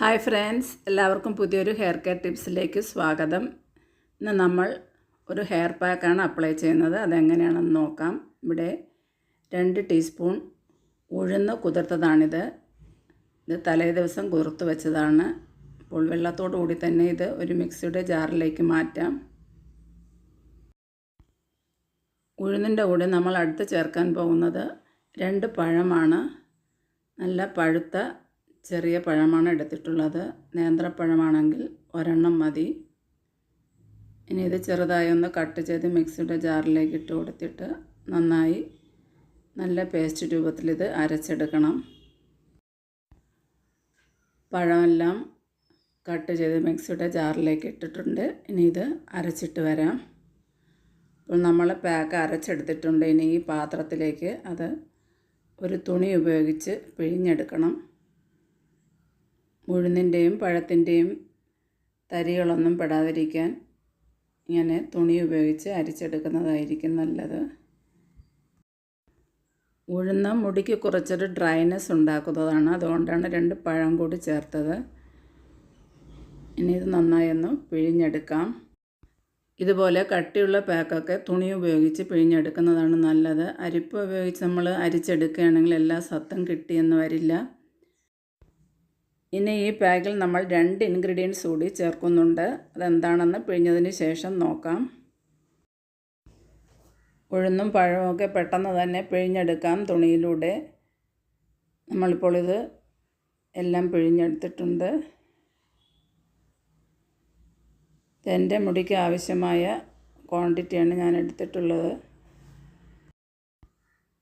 Hi friends എല്ലാവർക്കും പുതിയൊരു hair care ടിപ്സിലേക്ക് സ്വാഗതം. ഇന്ന് നമ്മൾ ഒരു ഹെയർ പാക്കാണ് അപ്ലൈ ചെയ്യുന്നത്. അതെങ്ങനെയാണെന്ന് നോക്കാം. ഇവിടെ രണ്ട് ടീസ്പൂൺ ഉഴുന്ന് കുതിർത്തതാണിത്. ഇത് തലേ ദിവസം കുതിർത്ത് വെച്ചതാണ്. അപ്പോൾ വെള്ളത്തോടു കൂടി തന്നെ ഇത് ഒരു മിക്സിയുടെ ജാറിലേക്ക് മാറ്റാം. ഉഴുന്നിന്റെ കൂടെ നമ്മൾ അടുത്ത് ചേർക്കാൻ പോകുന്നത് രണ്ട് പഴമാണ്. നല്ല പഴുത്ത ചെറിയ പഴമാണ് എടുത്തിട്ടുള്ളത്. നേന്ത്രപ്പഴമാണെങ്കിൽ ഒരെണ്ണം മതി. ഇനി ഇത് ചെറുതായി ഒന്ന് കട്ട് ചെയ്ത് മിക്സിയുടെ ജാറിലേക്ക് ഇട്ട് കൊടുത്തിട്ട് നന്നായി നല്ല പേസ്റ്റ് രൂപത്തിൽ ഇത് അരച്ചെടുക്കണം. പഴമെല്ലാം കട്ട് ചെയ്ത് മിക്സിയുടെ ജാറിലേക്ക് ഇട്ടിട്ടുണ്ട്. ഇനി ഇത് അരച്ചിട്ട് വരാം. അപ്പോൾ നമ്മൾ പാക്ക് അരച്ചെടുത്തിട്ടുണ്ട്. ഇനി ഈ പാത്രത്തിലേക്ക് അത് ഒരു തുണി ഉപയോഗിച്ച് പിഴിഞ്ഞെടുക്കണം. ഉഴുന്നിന്റെയും പഴത്തിന്റെയും തരികളൊന്നും പെടാതിരിക്കാൻ ഇങ്ങനെ തുണി ഉപയോഗിച്ച് അരിച്ചെടുക്കുന്നതായിരിക്കും നല്ലത്. ഉഴുന്ന മുടിക്ക് കുറച്ചൊരു ഡ്രൈനെസ് ഉണ്ടാക്കുന്നതാണ്. അതുകൊണ്ടാണ് രണ്ട് പഴം കൂടി ചേർത്തത്. ഇനി ഇത് നന്നായി ഒന്ന് പിഴിഞ്ഞെടുക്കാം. ഇതുപോലെ കട്ടിയുള്ള പാക്കൊക്കെ തുണി ഉപയോഗിച്ച് പിഴിഞ്ഞെടുക്കുന്നതാണ് നല്ലത്. അരിപ്പ് ഉപയോഗിച്ച് നമ്മൾ അരിച്ചെടുക്കുകയാണെങ്കിൽ എല്ലാ സത്തും കിട്ടിയെന്ന് വരില്ല. ഇനി ഈ പാക്കിൽ നമ്മൾ രണ്ട് ഇൻഗ്രീഡിയൻസ് കൂടി ചേർക്കുന്നുണ്ട്. അതെന്താണെന്ന് പിഴിഞ്ഞതിന് ശേഷം നോക്കാം. ഉഴുന്നും പഴവുമൊക്കെ പെട്ടെന്ന് തന്നെ പിഴിഞ്ഞെടുക്കാം തുണിയിലൂടെ. നമ്മളിപ്പോൾ ഇത് എല്ലാം പിഴിഞ്ഞെടുത്തിട്ടുണ്ട്. എന്റെ മുടിക്ക് ആവശ്യമായ ക്വാണ്ടിറ്റിയാണ് ഞാൻ എടുത്തിട്ടുള്ളത്.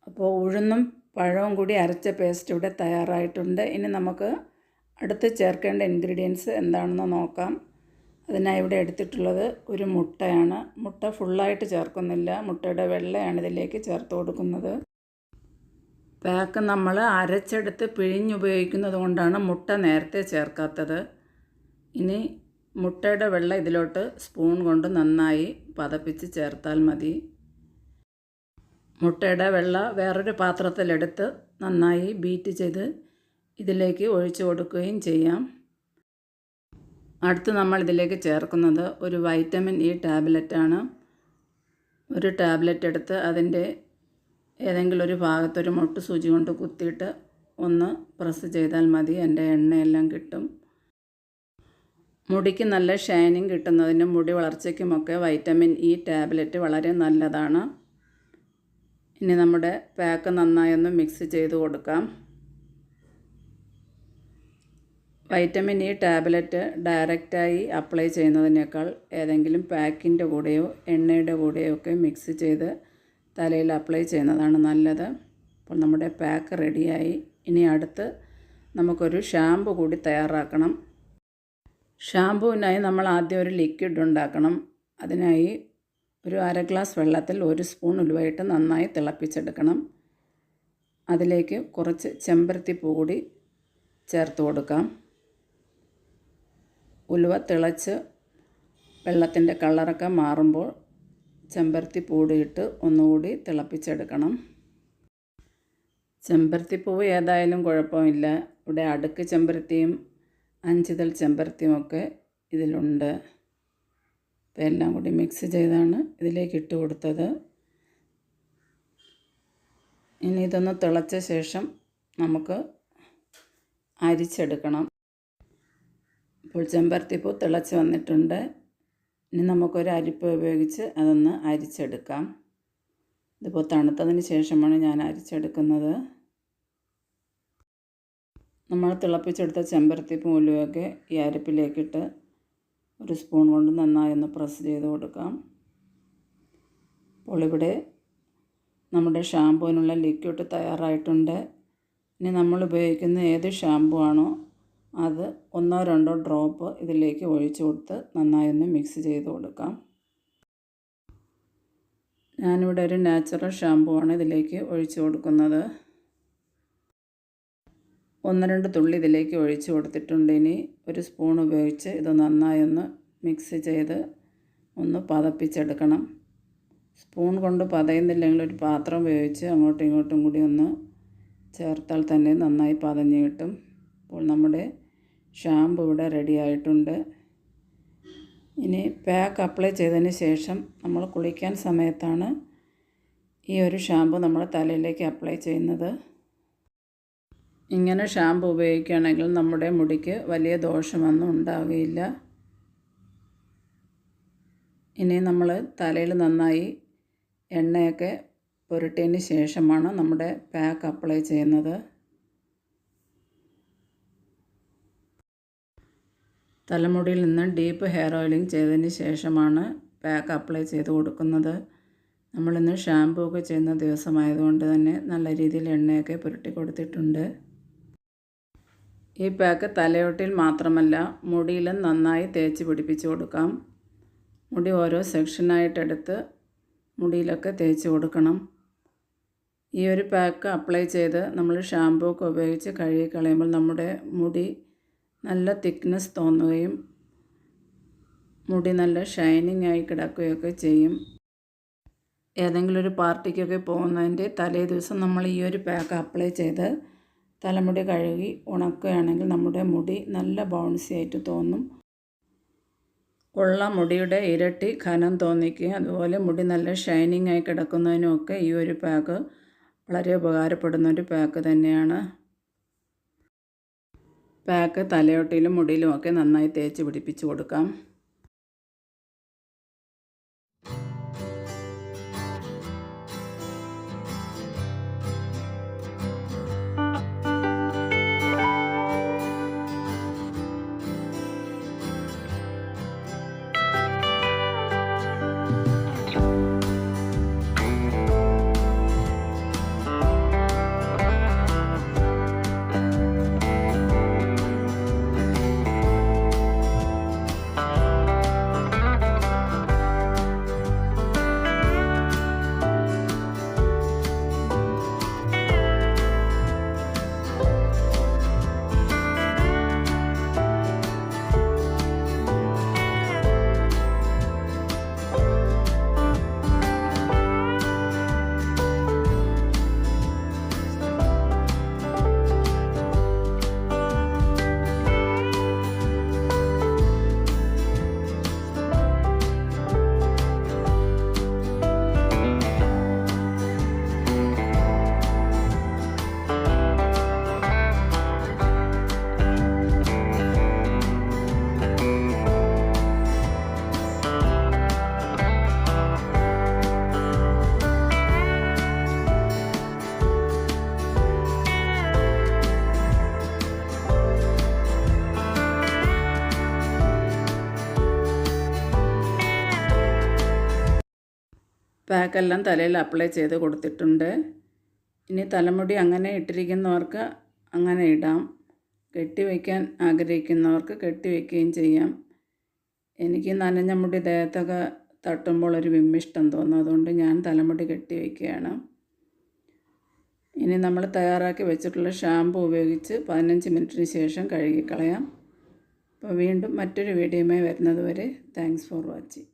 അപ്പോൾ ഉഴുന്നും പഴവും കൂടി അരച്ച പേസ്റ്റ് ഇവിടെ തയ്യാറായിട്ടുണ്ട്. ഇനി നമുക്ക് അടുത്ത് ചേർക്കേണ്ട ഇൻഗ്രീഡിയൻസ് എന്താണെന്ന് നോക്കാം. അതിനായി ഇവിടെ എടുത്തിട്ടുള്ളത് ഒരു മുട്ടയാണ്. മുട്ട ഫുള്ളായിട്ട് ചേർക്കുന്നില്ല. മുട്ടയുടെ വെള്ളയാണ് ഇതിലേക്ക് ചേർത്ത് കൊടുക്കുന്നത്. പാക്ക് നമ്മൾ അരച്ചെടുത്ത് പിഴിഞ്ഞുപയോഗിക്കുന്നത് കൊണ്ടാണ് മുട്ട നേരത്തെ ചേർക്കാത്തത്. ഇനി മുട്ടയുടെ വെള്ള ഇതിലോട്ട് സ്പൂൺ കൊണ്ട് നന്നായി പതപ്പിച്ച് ചേർത്താൽ മതി. മുട്ടയുടെ വെള്ള വേറൊരു പാത്രത്തിലെടുത്ത് നന്നായി ബീറ്റ് ചെയ്ത് ഇതിലേക്ക് ഒഴിച്ചു കൊടുക്കുകയും ചെയ്യാം. അടുത്ത് നമ്മൾ ഇതിലേക്ക് ചേർക്കുന്നത് ഒരു വൈറ്റമിൻ ഇ ടാബ്ലറ്റാണ് ഒരു ടാബ്ലറ്റ് എടുത്ത് അതിന്റെ ഏതെങ്കിലും ഒരു ഭാഗത്തൊരു മുട്ട് സൂചി കൊണ്ട് കുത്തിയിട്ട് ഒന്ന് പ്രസ് ചെയ്താൽ മതി എന്റെ എണ്ണയെല്ലാം കിട്ടും. മുടിക്ക് നല്ല ഷൈനിങ് കിട്ടുന്നതിനും മുടി വളർച്ചയ്ക്കുമൊക്കെ വൈറ്റമിൻ ഇ ടാബ്ലറ്റ് വളരെ നല്ലതാണ്. ഇനി നമ്മുടെ പാക്ക് നന്നായി ഒന്ന് മിക്സ് ചെയ്ത് കൊടുക്കാം. വൈറ്റമിൻ ഇ ടാബ്ലറ്റ് ഡയറക്റ്റായി അപ്ലൈ ചെയ്യുന്നതിനേക്കാൾ ഏതെങ്കിലും പാക്കിന്റെ കൂടെയോ എണ്ണയുടെ കൂടെയോ ഒക്കെ മിക്സ് ചെയ്ത് തലയിൽ അപ്ലൈ ചെയ്യുന്നതാണ് നല്ലത്. അപ്പോൾ നമ്മുടെ പാക്ക് റെഡിയായി. ഇനി അടുത്ത് നമുക്കൊരു ഷാമ്പു കൂടി തയ്യാറാക്കണം. ഷാമ്പുവിനായി നമ്മൾ ആദ്യം ഒരു ലിക്വിഡ് ഉണ്ടാക്കണം. അതിനായി ഒരു അര ഗ്ലാസ് വെള്ളത്തിൽ ഒരു സ്പൂൺ ഉലുവയിട്ട് നന്നായി തിളപ്പിച്ചെടുക്കണം. അതിലേക്ക് കുറച്ച് ചെമ്പരത്തിപ്പൂ കൂടി ചേർത്ത് കൊടുക്കാം. ഉലുവ തിളച്ച് വെള്ളത്തിന്റെ കളറൊക്കെ മാറുമ്പോൾ ചെമ്പരത്തി പൂടിയിട്ട് ഒന്നുകൂടി തിളപ്പിച്ചെടുക്കണം. ചെമ്പരത്തിപ്പൂവ് ഏതായാലും കുഴപ്പമില്ല. ഇവിടെ അടുക്ക് ചെമ്പരത്തിയും അഞ്ചിതൾ ചെമ്പരത്തിയും ഒക്കെ ഇതിലുണ്ട്. അപ്പോൾ എല്ലാം കൂടി മിക്സ് ചെയ്താണ് ഇതിലേക്ക് ഇട്ട് കൊടുത്തത്. ഇനി ഇതൊന്ന് തിളച്ച ശേഷം നമുക്ക് അരിച്ചെടുക്കണം. ഇപ്പോൾ ചെമ്പരത്തിപ്പൂ തിളച്ച് വന്നിട്ടുണ്ട്. ഇനി നമുക്കൊരു അരിപ്പ് ഉപയോഗിച്ച് അതൊന്ന് അരിച്ചെടുക്കാം. ഇതിപ്പോൾ തണുത്തതിന് ശേഷമാണ് ഞാൻ അരിച്ചെടുക്കുന്നത്. നമ്മൾ തിളപ്പിച്ചെടുത്ത ചെമ്പരത്തി പൂലുമൊക്കെ ഈ അരിപ്പിലേക്കിട്ട് ഒരു സ്പൂൺ കൊണ്ട് നന്നായി ഒന്ന് പ്രസ് ചെയ്ത് കൊടുക്കാം. അപ്പോൾ ഇവിടെ നമ്മുടെ ഷാമ്പുവിനുള്ള ലിക്വിഡ് തയ്യാറായിട്ടുണ്ട്. ഇനി നമ്മൾ ഉപയോഗിക്കുന്ന ഏത് ഷാമ്പു ആണോ അത് ഒന്നോ രണ്ടോ ഡ്രോപ്പ് ഇതിലേക്ക് ഒഴിച്ചു കൊടുത്ത് നന്നായി ഒന്ന് മിക്സ് ചെയ്ത് കൊടുക്കാം. ഞാനിവിടെ ഒരു നാച്ചുറൽ ഷാമ്പൂ ആണ് ഇതിലേക്ക് ഒഴിച്ചു കൊടുക്കുന്നത്. ഒന്ന് രണ്ട് തുള്ളി ഇതിലേക്ക് ഒഴിച്ചു കൊടുത്തിട്ടുണ്ട്. ഇനി ഒരു സ്പൂൺ ഉപയോഗിച്ച് ഇത് നന്നായി ഒന്ന് മിക്സ് ചെയ്ത് ഒന്ന് പതപ്പിച്ചെടുക്കണം. സ്പൂൺ കൊണ്ട് പതയുന്നില്ലെങ്കിൽ ഒരു പാത്രം ഉപയോഗിച്ച് അങ്ങോട്ടും ഇങ്ങോട്ടും കൂടി ഒന്ന് ചേർത്താൽ തന്നെ നന്നായി പതഞ്ഞ് കിട്ടും. അപ്പോൾ നമ്മുടെ ഷാമ്പു ഇവിടെ റെഡി ആയിട്ടുണ്ട്. ഇനി പാക്ക് അപ്ലൈ ചെയ്തതിന് ശേഷം നമ്മൾ കുളിക്കാൻ സമയത്താണ് ഈ ഒരു ഷാമ്പു നമ്മൾ തലയിലേക്ക് അപ്ലൈ ചെയ്യുന്നത്. ഇങ്ങനെ ഷാമ്പു ഉപയോഗിക്കുകയാണെങ്കിൽ നമ്മുടെ മുടിക്ക് വലിയ ദോഷമൊന്നും ഉണ്ടാവുകയില്ല. ഇനി നമ്മൾ തലയിൽ നന്നായി എണ്ണയൊക്കെ പുരട്ടിയതിന് ശേഷമാണ് നമ്മുടെ പാക്ക് അപ്ലൈ ചെയ്യുന്നത്. തലമുടിയിൽ നിന്ന് ഡീപ്പ് ഹെയർ ഓയിലിംഗ് ചെയ്തതിന് ശേഷമാണ് പാക്ക് അപ്ലൈ ചെയ്ത് കൊടുക്കുന്നത്. നമ്മളിന്ന് ഷാമ്പൂ ഒക്കെ ചെയ്യുന്ന ദിവസമായതുകൊണ്ട് തന്നെ നല്ല രീതിയിൽ എണ്ണയൊക്കെ പുരട്ടി കൊടുത്തിട്ടുണ്ട്. ഈ പാക്ക് തലയോട്ടിൽ മാത്രമല്ല മുടിയിലും നന്നായി തേച്ച് പിടിപ്പിച്ച് കൊടുക്കാം. മുടി ഓരോ സെക്ഷനായിട്ടെടുത്ത് മുടിയിലൊക്കെ തേച്ച് കൊടുക്കണം. ഈ ഒരു പാക്ക് അപ്ലൈ ചെയ്ത് നമ്മൾ ഷാമ്പൂ ഒക്കെ ഉപയോഗിച്ച് കഴുകി കളയുമ്പോൾ നമ്മുടെ മുടി നല്ല തിക്നെസ് തോന്നുകയും മുടി നല്ല ഷൈനിങ് ആയി കിടക്കുകയൊക്കെ ചെയ്യും. ഏതെങ്കിലും ഒരു പാർട്ടിക്കൊക്കെ പോകുന്നതിന്റെ തലേ ദിവസം നമ്മൾ ഈ ഒരു പാക്ക് അപ്ലൈ ചെയ്ത് തലമുടി കഴുകി ഉണക്കുകയാണെങ്കിൽ നമ്മുടെ മുടി നല്ല ബൗൺസി ആയിട്ട് തോന്നും. ഉള്ള മുടിയുടെ ഇരട്ടി ഖനം തോന്നിക്കുകയും അതുപോലെ മുടി നല്ല ഷൈനിങ് ആയി കിടക്കുന്നതിനുമൊക്കെ ഈ ഒരു പാക്ക് വളരെ ഉപകാരപ്പെടുന്ന ഒരു പാക്ക് തന്നെയാണ്. പാക്ക് തലയോട്ടിലും മുടിയിലും ഒക്കെ നന്നായി തേച്ച് പിടിപ്പിച്ച് കൊടുക്കാം. പാക്കെല്ലാം തലയിൽ അപ്ലൈ ചെയ്ത് കൊടുത്തിട്ടുണ്ട്. ഇനി തലമുടി അങ്ങനെ ഇട്ടിരിക്കുന്നവർക്ക് അങ്ങനെ ഇടാം. കെട്ടി വയ്ക്കാൻ ആഗ്രഹിക്കുന്നവർക്ക് കെട്ടി വയ്ക്കുകയും ചെയ്യാം. എനിക്ക് നനഞ്ഞ മുടി ദേഹത്തൊക്കെ തട്ടുമ്പോൾ ഒരു വിമ്മിഷ്ടം തോന്നും. അതുകൊണ്ട് ഞാൻ തലമുടി കെട്ടി വയ്ക്കുകയാണ്. ഇനി നമ്മൾ തയ്യാറാക്കി വെച്ചിട്ടുള്ള ഷാമ്പു ഉപയോഗിച്ച് പതിനഞ്ച് മിനിറ്റിന് ശേഷം കഴുകിക്കളയാം. അപ്പോൾ വീണ്ടും മറ്റൊരു വീഡിയോയുമായി വരുന്നതുവരെ താങ്ക്സ് ഫോർ വാച്ചിങ്